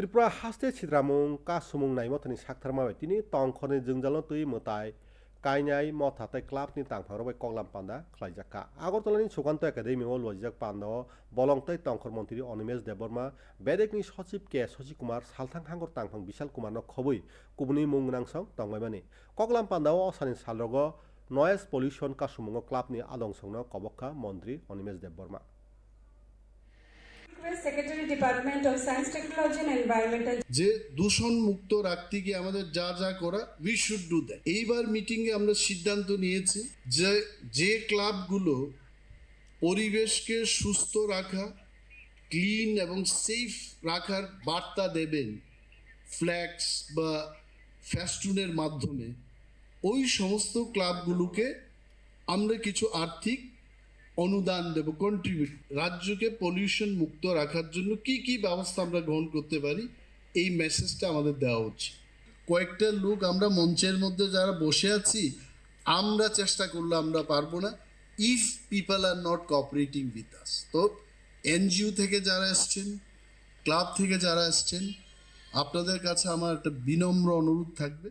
ত্রিপুরা হাস্তে ছিদ্রামুং কাসুমুং নাই মতনি সাকথারমা বাই তিনি তংখনি জংজালো তুই মতাই কাইনাই মথাতে ক্লাবনি তাংফারবাই কগলাম পান্ডা খ্লাইজাকা আগরতলানি সুকান্ত একাডেমি ও লজিজাক পান্ড বলংতাই তংখর মন্ত্রী অনিমেশ দেববর্মা বেদেকনি সচিব কে শশী কুমার সালথাং হাঙ্গর তাংফাং বিশাল কুমার খবই, কুবনি মুং নাংসং তংবাইমানি কগলাম পান্ডাও অসানি সালরগ, নয়েস পলিউশন কাসুমুং ক্লাবনি আদংসংন কবক্কা মন্ত্রী Animesh Debbarma. Secretary Department of Science, Technology and Environmental যে দূষণ মুক্ত রাখতে গিয়ে আমাদের যা যা করা উই শুড ডু দ্যাট এইবার মিটিংয়ে আমরা সিদ্ধান্ত নিয়েছি যে যে ক্লাবগুলো পরিবেশকে সুস্থ রাখা ক্লিন এবং সেফ রাখার বার্তা দেবেন ফ্ল্যাক্স বা ফ্যাস্টুনের মাধ্যমে ওই সমস্ত ক্লাবগুলোকে আমরা কিছু আর্থিক অনুদান দেব কন্ট্রিবিউট রাজ্যকে পলিউশন মুক্ত রাখার জন্য কি কি ব্যবস্থা আমরা গ্রহণ করতে পারি? এই মেসেজটা আমাদের দেওয়া উচিত। কয়েকটা লোক আমরা মঞ্চের মধ্যে যারা বসে আছি, আমরা চেষ্টা করলে আমরা পারব না। If people are not cooperating with us তো এনজিও থেকে যারা এসছেন ক্লাব থেকে যারা এসছেন, আপনাদের কাছে আমার একটা বিনম্র অনুরোধ থাকবে।